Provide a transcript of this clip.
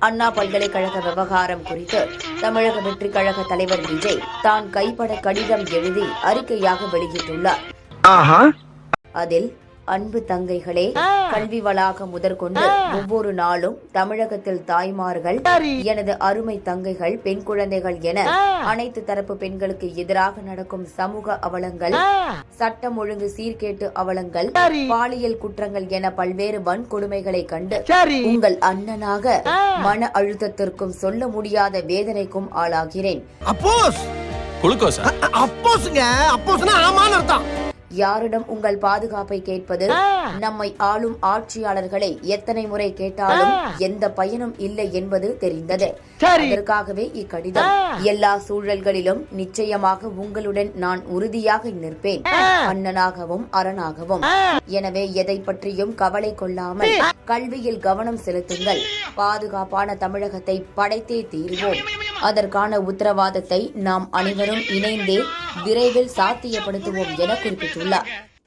அண்ணா பல்கலைக்கழக விவகாரம் குறித்து தமிழக வெற்றிக் கழக தலைவர் விஜய் தான் கைப்பட கடிதம் எழுதி அறிக்கையாக வெளியிட்டுள்ளார். அதில் அன்பு தங்கைகளே கல்வி வளாகம் முதற்கொண்டு ஒவ்வொரு நாளும் தமிழகத்தில் தாய்மார்கள் எனது அருமை தங்கைகள் பெண் குழந்தைகள் என அனைத்து தரப்பு பெண்களுக்கு எதிராக நடக்கும் சமூக அவலங்கள் சட்டம் ஒழுங்கு சீர்கேட்டு அவலங்கள் பாலியல் குற்றங்கள் என பல்வேறு வன்கொடுமைகளை கண்டு உங்கள் அண்ணனாக மன அழுத்தத்திற்கும் சொல்ல முடியாத வேதனைக்கும் ஆளாகிறேன். அப்போஸ்! குளுக்கோஸா? அப்போஸ்ங்க. அப்போஸ்னா ஆமான்னு அர்த்தம். யாரிடம் உங்கள் பாதுகாப்பை கேட்பது? நம்மை ஆளும் ஆட்சியாளர்களை எத்தனை முறை கேட்டாலும் எந்த பயனும் இல்லை என்பது தெரிந்தது. அதற்காகவே இக்கடிதம். எல்லா சூழல்களிலும் நிச்சயமாக உங்களுடன் நான் உறுதியாக நிற்பேன். அண்ணனாகவும் அரணாகவும். எனவே எதை பற்றியும் கவலை கொள்ளாமல் கல்வியில் கவனம் செலுத்துங்கள். பாதுகாப்பான தமிழகத்தை படைத்தே தீர்வோம். அதற்கான உத்தரவாதத்தை நாம் அனைவரும் இணைந்தே விரைவில் சாத்தியப்படுத்துவோம் என குறிப்பிட்டுள்ளார் 不了。